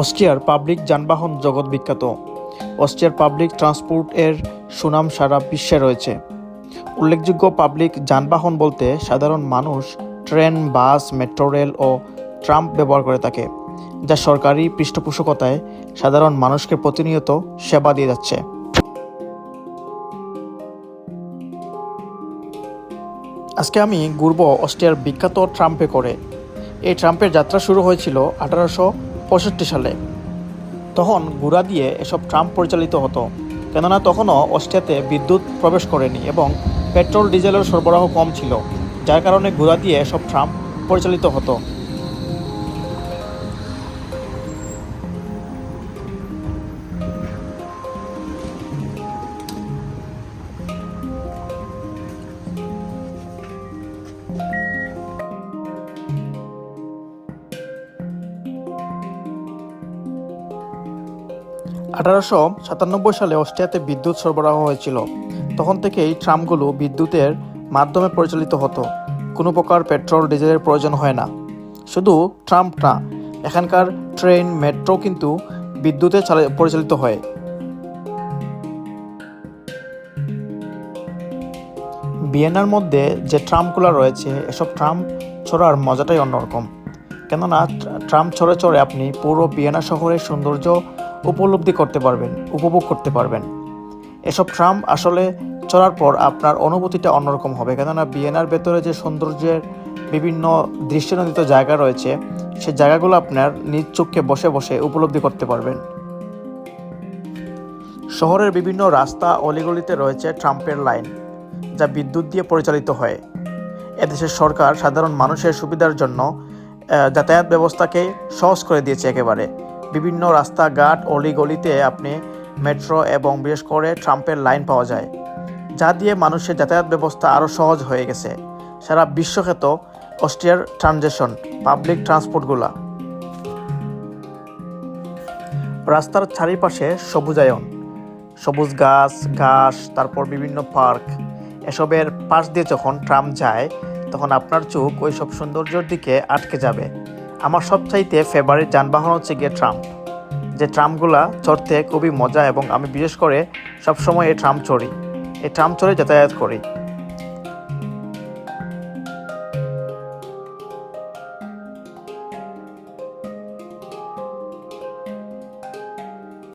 অস্ট্রিয়ার পাবলিক যানবাহন জগৎ বিখ্যাত। অস্ট্রিয়ার পাবলিক ট্রান্সপোর্ট এর সুনাম সারা বিশ্বে রয়েছে। উল্লেখযোগ্য পাবলিক যানবাহন বলতে সাধারণ মানুষ, ট্রেন, বাস, মেট্রো, রেল ও ট্রাম ব্যবহার করে থাকে, যা সরকারি পৃষ্ঠপোষকতায় সাধারণ মানুষকে প্রতিনিয়ত সেবা দিয়ে যাচ্ছে। আজকে আমি ঘুরব অস্ট্রিয়ার বিখ্যাত ট্রাম্পে করে। এই ট্রাম্পের যাত্রা শুরু হয়েছিল আঠারোশো পঁয়ষট্টি সালে। তখন গুড়া দিয়ে এসব ট্রাম্প পরিচালিত হতো, কেননা তখনও অস্ট্রিয়াতে বিদ্যুৎ প্রবেশ করেনি এবং পেট্রোল, ডিজেলের সরবরাহ কম ছিল, যার কারণে গুড়া দিয়ে এসব ট্রাম্প পরিচালিত হতো। আঠারোশো সাতানব্বই সালে অস্ট্রিয়াতে বিদ্যুৎ সরবরাহ হয়েছিল। তখন থেকেই ট্রামগুলো বিদ্যুতের মাধ্যমে পরিচালিত হতো। কোনো প্রকার পেট্রোল, ডিজেলের প্রয়োজন হয় না। শুধু ট্রাম্প না এখানকার ট্রেন, মেট্রো কিন্তু বিদ্যুতে পরিচালিত হয়। বিয়েনার মধ্যে যে ট্রামগুলো রয়েছে, এসব ট্রাম ছড়ার মজাটাই অন্যরকম। কেননা, ট্রা- ট্রাম ছড়ে চড়ে আপনি পুরো ভিয়েনা শহরের সৌন্দর্য উপলব্ধি করতে পারবেন, উপভোগ করতে পারবেন। এসব ট্রাম আসলে চড়ার পর আপনার অনুভূতিটা অন্যরকম হবে। কেননা ভিয়েনার ভেতরে যে সৌন্দর্যের বিভিন্ন দৃশ্যনন্দিত জায়গা রয়েছে, সে জায়গাগুলো আপনার নিজ চোখে বসে বসে উপলব্ধি করতে পারবেন। শহরের বিভিন্ন রাস্তা অলিগলিতে রয়েছে ট্রাম্পের লাইন, যা বিদ্যুৎ দিয়ে পরিচালিত হয়। এদেশের সরকার সাধারণ মানুষের সুবিধার জন্য যাতায়াত ব্যবস্থাকে সহজ করে দিয়েছে একেবারে। বিভিন্ন রাস্তাঘাট, অলিগলিতে আপনি মেট্রো এবং বিশেষ করে ট্রাম্পের লাইন পাওয়া যায়, যা দিয়ে মানুষের যাতায়াত ব্যবস্থা আরও সহজ হয়ে গেছে। সারা বিশ্বখ্যাত অস্ট্রিয়ার ট্রানজেকশন পাবলিক ট্রান্সপোর্টগুলা রাস্তার চারিপাশে সবুজায়ন, সবুজ গাছ, ঘাস, তারপর বিভিন্ন পার্ক। এসবের পাশ দিয়ে যখন ট্রাম যায়, তখন আপনার চোখ ওই সব সৌন্দর্যের দিকে আটকে যাবে। আমার সবচাইতে ফেভারিট যানবাহন হচ্ছে গিয়ে ট্রাম যে ট্রামগুলা চড়তে খুবই মজা এবং আমি বিশেষ করে সবসময় এই ট্রাম চড়ি। এই ট্রাম চড়ে যাতায়াত করি।